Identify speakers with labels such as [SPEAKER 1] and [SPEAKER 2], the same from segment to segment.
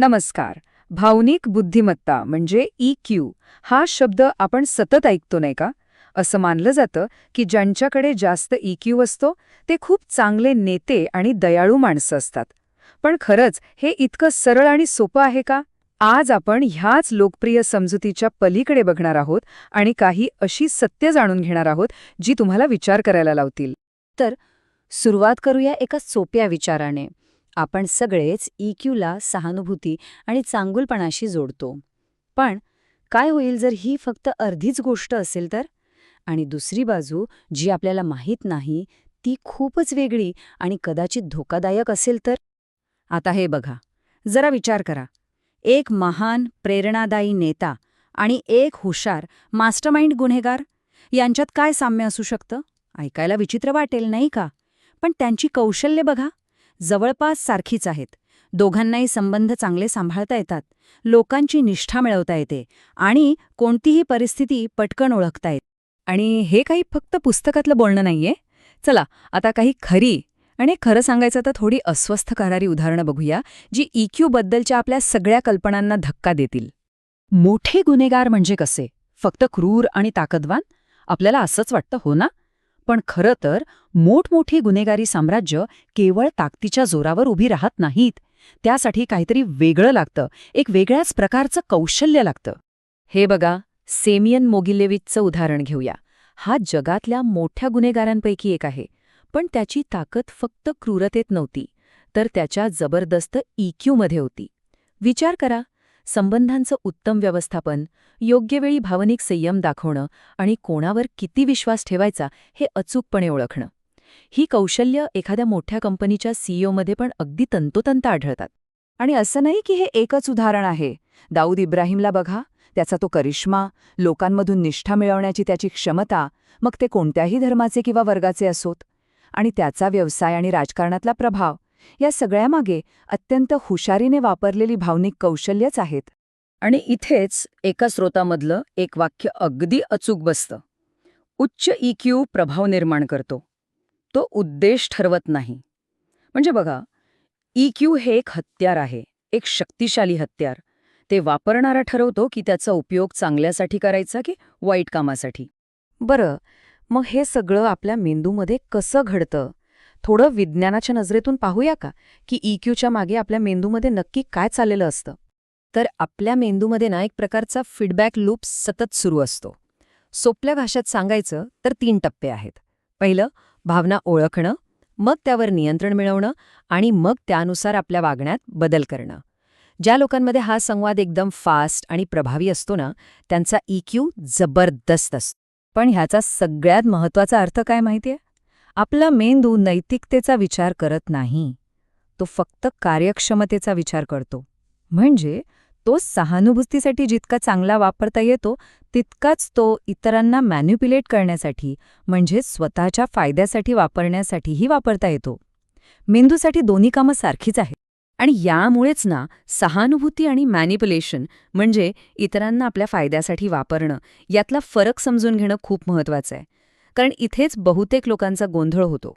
[SPEAKER 1] नमस्कार. भावनिक बुद्धिमत्ता म्हणजे ई क्यू हा शब्द आपण सतत ऐकतो नाही का? असं मानलं जातं की ज्यांच्याकडे जास्त ई क्यू असतो ते खूप चांगले नेते आणि दयाळू माणसं असतात. पण खरंच हे इतकं सरळ आणि सोपं आहे का? आज आपण ह्याच लोकप्रिय समजुतीच्या पलीकडे बघणार आहोत आणि काही अशी सत्य जाणून घेणार आहोत जी तुम्हाला विचार करायला लावतील.
[SPEAKER 2] तर सुरुवात करूया एका सोप्या विचाराने. आपण सगळेच ईक्यूला सहानुभूती आणि चांगुलपणाशी जोडतो. पण काय होईल जर ही फक्त अर्धीच गोष्ट असेल तर? आणि दुसरी बाजू जी आपल्याला माहीत नाही ती खूपच वेगळी आणि कदाचित धोकादायक असेल तर? आता हे बघा. जरा विचार करा. एक महान प्रेरणादायी नेता आणि एक हुशार मास्टरमाइंड गुन्हेगार यांच्यात काय साम्य असू शकतं? ऐकायला विचित्र वाटेल नाही का? पण त्यांची कौशल्य बघा. जवळपास सारखीच आहेत. दोघांनाही संबंध चांगले सांभाळता येतात. लोकांची निष्ठा मिळवता येते आणि कोणतीही परिस्थिती पटकन ओळखता येते.
[SPEAKER 1] आणि हे काही फक्त पुस्तकातलं बोलणं नाहीये? चला आता काही खरी आणि खरं सांगायचं तर थोडी अस्वस्थ करणारी उदाहरणं बघूया जी इक्यू बद्दलच्या आपल्या सगळ्या कल्पनांना धक्का देतील. मोठे गुन्हेगार म्हणजे कसे? फक्त क्रूर आणि ताकदवान? आपल्याला असंच वाटतं हो ना? पण खरं तर मोठमोठी गुन्हेगारी साम्राज्य केवळ ताकदीच्या जोरावर उभी राहत नाहीत. त्यासाठी काहीतरी वेगळं लागतं. एक वेगळ्याच प्रकारचं कौशल्य लागतं. हे बघा सेमियन मोगिलेविचचं उदाहरण घेऊया. हा जगातल्या मोठ्या गुन्हेगारांपैकी एक आहे. पण त्याची ताकद फक्त क्रूरतेत नव्हती तर त्याच्या जबरदस्त EQ-मध्ये होती. विचार करा संबंधांचं उत्तम व्यवस्थापन योग्य वेळी भावनिक संयम दाखवणं आणि कोणावर किती विश्वास ठेवायचा हे अचूकपणे ओळखणं. ही कौशल्य एखाद्या मोठ्या कंपनीच्या सीईओमध्ये पण अगदी तंतोतंत आढळतात. आणि असं नाही की हे एकच उदाहरण आहे. दाऊद इब्राहिमला बघा त्याचा तो करिश्मा लोकांमधून निष्ठा मिळवण्याची त्याची क्षमता मग ते कोणत्याही धर्माचे किंवा वर्गाचे असोत. आणि त्याचा व्यवसाय आणि राजकारणातला प्रभाव या सगळ्यामागे अत्यंत हुशारीने वापरलेली भावनिक कौशल्यच आहेत. आणि इथेच एका स्रोतामधलं एक वाक्य अगदी अचूक बसतं. उच्च इक्यू प्रभाव निर्माण करतो. तो उद्देश ठरवत नाही. म्हणजे बघा इक्यू हे एक हत्यार आहे एक शक्तिशाली हत्यार. ते वापरणारा ठरवतो की त्याचा उपयोग चांगल्यासाठी करायचा की वाईट कामासाठी. बरं मग हे सगळं आपल्या मेंदूमध्ये कसं घडतं? थोडं विज्ञानाच्या नजरेतून पाहूया का? की इक्यूच्या मागे आपल्या मेंदूमध्ये नक्की काय चाललेलं असतं? तर आपल्या मेंदूमध्ये ना एक प्रकारचा फीडबॅक लूप सतत सुरू असतो. सोप्या भाषेत सांगायचं तर तीन टप्पे आहेत. पहिलं भावना ओळखणं मग त्यावर नियंत्रण मिळवणं आणि मग त्यानुसार आपल्या वागण्यात बदल करणं. ज्या लोकांमध्ये हा संवाद एकदम फास्ट आणि प्रभावी असतो ना त्यांचा इक्यू जबरदस्त असतो. पण ह्याचा सगळ्यात महत्त्वाचा अर्थ काय माहितीये? आपला मेंदू नैतिकतेचा विचार करत नाही. तो फक्त कार्यक्षमतेचा विचार करतो. म्हणजे तो सहानुभूतीसाठी जितका चांगला वापरता येतो तितकाच तो इतरांना मॅन्युप्युलेट करण्यासाठी म्हणजे स्वतःच्या फायद्यासाठी वापरण्यासाठीही वापरता येतो. मेंदूसाठी दोन्ही कामं सारखीच आहेत. आणि यामुळेच ना सहानुभूती आणि मॅनिप्युलेशन म्हणजे इतरांना आपल्या फायद्यासाठी वापरणं यातला फरक समजून घेणं खूप महत्वाचं आहे. कारण इथेच बहुतेक लोकांचा गोंधळ होतो.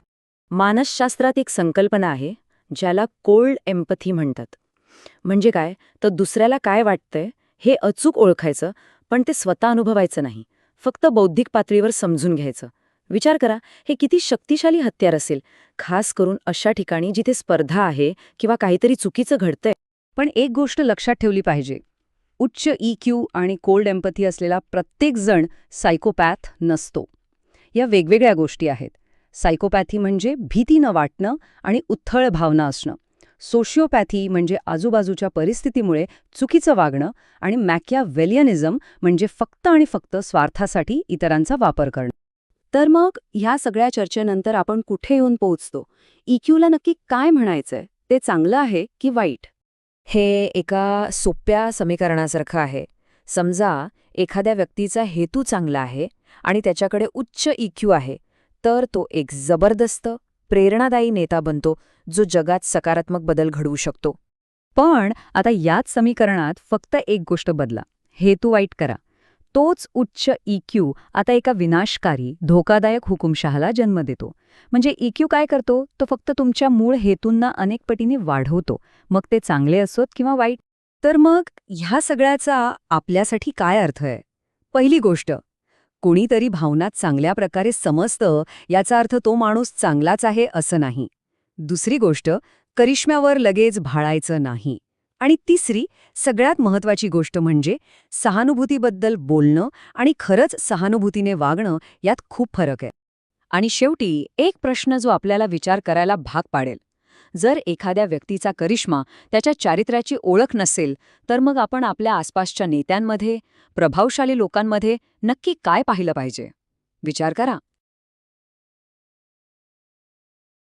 [SPEAKER 1] मानसशास्त्रात एक संकल्पना आहे ज्याला कोल्ड एम्पथी म्हणतात. म्हणजे काय? तर दुसऱ्याला काय वाटतंय हे अचूक ओळखायचं पण ते स्वतः अनुभवायचं नाही. फक्त बौद्धिक पातळीवर समजून घ्यायचं. विचार करा हे किती शक्तिशाली हत्यार असेल. खास करून अशा ठिकाणी जिथे स्पर्धा आहे किंवा काहीतरी चुकीचं घडतंय. पण एक गोष्ट लक्षात ठेवली पाहिजे. उच्च इक्यू आणि कोल्ड एम्पथी असलेला प्रत्येकजण सायकोपॅथ नसतो. या वेगवेगळ्या गोष्टी आहेत. सायकोपॅथी म्हणजे भीती न वाटणं आणि उथळ भावना असणं. सोशिओपॅथी म्हणजे आजूबाजूच्या परिस्थितीमुळे चुकीचं वागणं आणि मॅक्या वेलियनिझम म्हणजे फक्त आणि फक्त स्वार्थासाठी इतरांचा वापर करणं. तर मग ह्या सगळ्या चर्चेनंतर आपण कुठे येऊन पोहोचतो? इक्यूला नक्की काय म्हणायचंय? ते चांगलं आहे की वाईट? हे एका सोप्या समीकरणासारखं आहे. समजा एखाद्या व्यक्तीचा हेतू चांगला आहे आणि त्याच्याकडे उच्च इक्यू आहे. तर तो एक जबरदस्त प्रेरणादायी नेता बनतो जो जगात सकारात्मक बदल घडवू शकतो. पण आता याच समीकरणात फक्त एक गोष्ट बदला. हेतू वाईट करा. तोच उच्च इक्यू आता एका विनाशकारी धोकादायक हुकुमशहाला जन्म देतो. म्हणजे इक्यू काय करतो? तो फक्त तुमच्या मूळ हेतूंना अनेक पटीने वाढवतो. मग ते चांगले असोत किंवा वाईट? तर मग ह्या सगळ्याचा आपल्यासाठी काय अर्थ आहे? पहिली गोष्ट कुणीतरी भावना चांगल्या प्रकारे समजतं याचा अर्थ तो माणूस चांगलाच आहे असं नाही. दुसरी गोष्ट करिश्म्यावर लगेच भाळायचं नाही. आणि तिसरी सगळ्यात महत्वाची गोष्ट म्हणजे सहानुभूतीबद्दल बोलणं आणि खरंच सहानुभूतीने वागणं यात खूप फरक आहे.
[SPEAKER 2] आणि शेवटी एक प्रश्न जो आपल्याला विचार करायला भाग पाडेल जर एखाद्या व्यक्तीचा करिश्मा त्याच्या चारित्र्याची ओळख नसेल तर मग आपण आपल्या आसपासच्या नेत्यांमध्ये प्रभावशाली लोकांमध्ये नक्की काय पाहिलं पाहिजे? विचार करा.